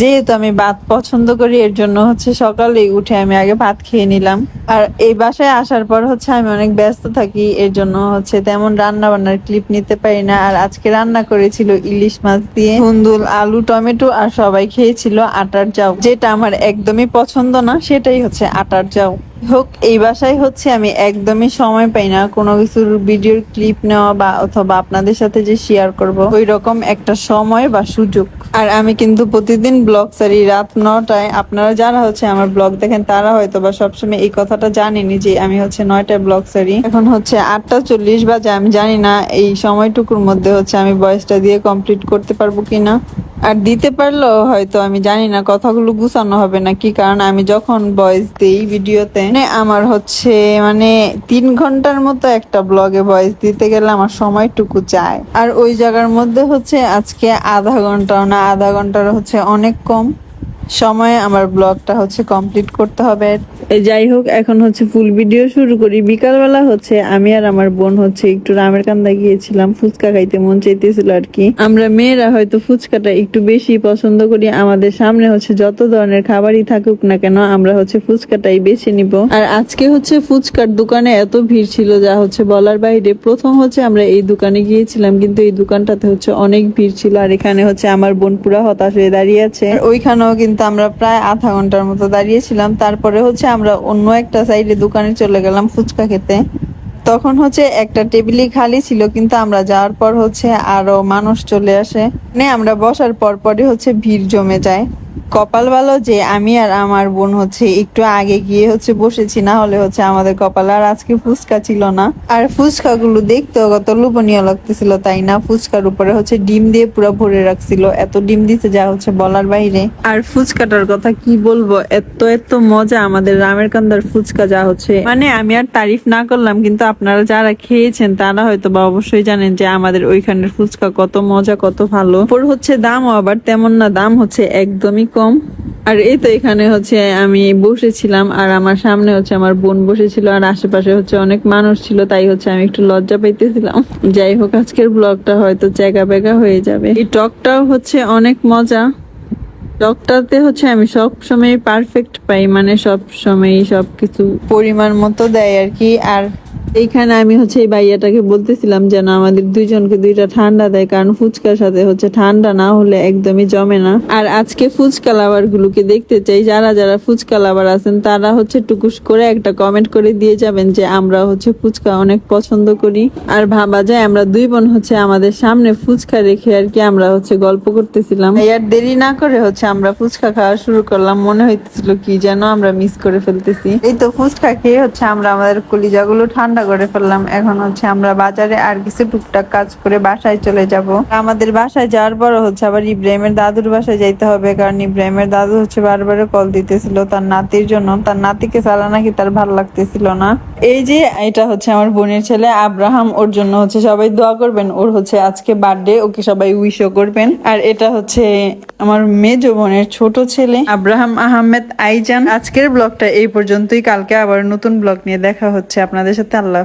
যেহেতু আমি ভাত পছন্দ করি, এর জন্য হচ্ছে সকালে উঠে আমি আগে ভাত খেয়ে নিলাম। আর এই বাসায় আসার পর হচ্ছে আমি অনেক ব্যস্ত থাকি, এর জন্য হচ্ছে তেমন রান্না বান্নার ক্লিপ নিতে পারি না। আর আজকে রান্না করেছিল ইলিশ মাছ দিয়ে কুন্দুল আলু, টমেটো আর সবাই খেয়েছিল আটার চাউ। যেটা আমার একদমই পছন্দ না, সেটাই হচ্ছে আটার চাউ। হোক, এই বাসায় হচ্ছে আমি একদমই সময় পাই না। কোনো কিছুর ভিডিওর ক্লিপ নেওয়া বা অথবা আপনাদের সাথে যে শেয়ার করব ওই রকম একটা সময় বা সুযোগ। আর আমি কিন্তু প্রতিদিন ব্লগ সারি রাত নটায়। আপনারা যারা হচ্ছে আমার ব্লগ দেখেন, তারা হয়তো বা সবসময় এই কথাটা জানেনি যে আমি হচ্ছে নয়টায় ব্লগ সারি এখন হচ্ছে আটটা চল্লিশ বাজে, আমি জানি না এই সময়টুকুর মধ্যে হচ্ছে আমি বয়সটা দিয়ে কমপ্লিট করতে পারব কিনা। আর দিতে পারলেও হয়তো আমি জানি না কথাগুলো গুছানো হবে না কি, কারণ আমি যখন ভয়েস দিই ভিডিওতে মানে আমার হচ্ছে মানে তিন ঘণ্টার মতো একটা ব্লগে ভয়েস দিতে গেলে আমার সময়টুকু চায় আর ওই জায়গার মধ্যে হচ্ছে আজকে আধা ঘণ্টা না, আধা ঘণ্টার হচ্ছে অনেক কম। সময়ে আমার ব্লগটা হচ্ছে কমপ্লিট করতে হবে। যাই হোক, এখন হচ্ছে ফুল ভিডিও শুরু করি। বিকালবেলা হচ্ছে আমি আর আমার বোন হচ্ছে একটু রামের কান্দা গিয়েছিলাম, ফুচকা খাইতে মন চাইতেছিল আর কি। আমরা মেয়েরা হয়তো ফুচকাটা একটু বেশি পছন্দ করি। আমাদের সামনে হচ্ছে যত ধরনের খাবারই থাকুক না কেন, আমরা হচ্ছে ফুচকাটাই বেছে নিব। আর আজকে হচ্ছে ফুচকার দোকানে এত ভিড় ছিল যা হচ্ছে বলার বাইরে। প্রথম হচ্ছে আমরা এই দোকানে গিয়েছিলাম, কিন্তু এই দোকানটাতে হচ্ছে অনেক ভিড় ছিল। আর এখানে হচ্ছে আমার বোন পুরা হতাশ হয়ে দাঁড়িয়ে আছে। ওইখানেও কিন্তু আমরা প্রায় আধা ঘণ্টার মতো দাঁড়িয়েছিলাম। তারপরে হচ্ছে আমরা অন্য একটা সাইডে দোকানে চলে গেলাম ফুচকা খেতে। তখন হচ্ছে একটা টেবিলই খালি ছিল, কিন্তু আমরা যাওয়ার পর হচ্ছে আরও মানুষ চলে আসে। মানে আমরা বসার পর পরই হচ্ছে ভিড় জমে যায়। কপাল ভালো যে আমি আর আমার বোন হচ্ছে একটু আগে গিয়ে হচ্ছে বসেছি, না হলে হচ্ছে আমাদের কপাল আর আজকে ফুচকা ছিল না। আর ফুচকা গুলো দেখতেও কত লোভনীয় লাগতেছিল, তাই না? ফুচকার উপরে হচ্ছে ডিম দিয়ে পুরো ভরে রাখছিল, এত ডিম দিতে যা হচ্ছে বলার বাইরে। আর ফুচকাটার কথা কি বলব, এত এত মজা আমাদের রামের কান্দার ফুচকা যা হচ্ছে। মানে আমি আর তারিফ না করলাম, কিন্তু আপনারা যারা খেয়েছেন তারা হয়তো বা অবশ্যই জানেন যে আমাদের ওইখানের ফুচকা কত মজা, কত ভালো। ওপর হচ্ছে দামও আবার তেমন না, দাম হচ্ছে একদমই কম আর এই তো এখানে হচ্ছে আমি বসেছিলাম, আর আমার সামনে হচ্ছে আমার বোন বসেছিল, আর আশেপাশে হচ্ছে অনেক মানুষ ছিল, তাই হচ্ছে আমি একটু লজ্জা পাইতেছিলাম। যাই হোক, আজকের ব্লগটা হয়তো জায়গা বেগা হয়ে যাবে। এই টকটাও হচ্ছে অনেক মজা। টকটাতে হচ্ছে আমি সব সময় পারফেক্ট পাই মানে সব সময় সবকিছু পরিমাণ মতো দেয় আর কি। আর এইখানে আমি হচ্ছে এই ভাইয়াটাকে বলতেছিলাম যেন আমাদের দুইজনকে দুইটা ঠান্ডা দেয়, কারণ ফুচকার সাথে হচ্ছে ঠান্ডা না হলে একদমই জমে না। আর আজকে ফুচকা লাভার গুলোকে দেখতে চাই, যারা যারা ফুচকা লাভার আছেন, তারা হচ্ছে টুকুস করে একটা কমেন্ট করে দিয়ে যাবেন যে আমরা হচ্ছে ফুচকা অনেক পছন্দ করি। আর ভাবা যায় আমরা দুই বোন হচ্ছে আমাদের সামনে ফুচকা রেখে আর কি আমরা হচ্ছে গল্প করতেছিলাম। আর দেরি না করে হচ্ছে আমরা ফুচকা খাওয়া শুরু করলাম, মনে হইতেছিল কি যেন আমরা মিস করে ফেলতেছি। এই তো ফুচকা খেয়ে হচ্ছে আমরা আমাদের কলিজাগুলো ঠান্ডা করে ফেললাম। এখন হচ্ছে আমরা বাজারে আর কিছু টুকটাক কাজ করে বাসায় চলে যাব। আমাদের বাসায় যাওয়ার পর হচ্ছে আবার ইব্রাহিমের দাদুর বাসায় যাইতে হবে, কারণ ইব্রাহিমের দাদু হচ্ছে বারবার কল দিতেছিল তার নাতির জন্য। তার নাতিকে চালা নাকি তার ভালো লাগতেছিল না। এই যে, এটা হচ্ছে আমার বোনের ছেলে আব্রাহাম, ওর জন্য হচ্ছে সবাই দোয়া করবেন। ওর হচ্ছে আজকে বার্থডে ওকে সবাই উইশও করবেন। আর এটা হচ্ছে আমার মেজ বোনের ছোট ছেলে আব্রাহাম আহমেদ আইজান। আজকের ব্লগটা এই পর্যন্তই। কালকে আবার নতুন ব্লগ নিয়ে দেখা হচ্ছে। আপনাদের সাথে আল্লাহ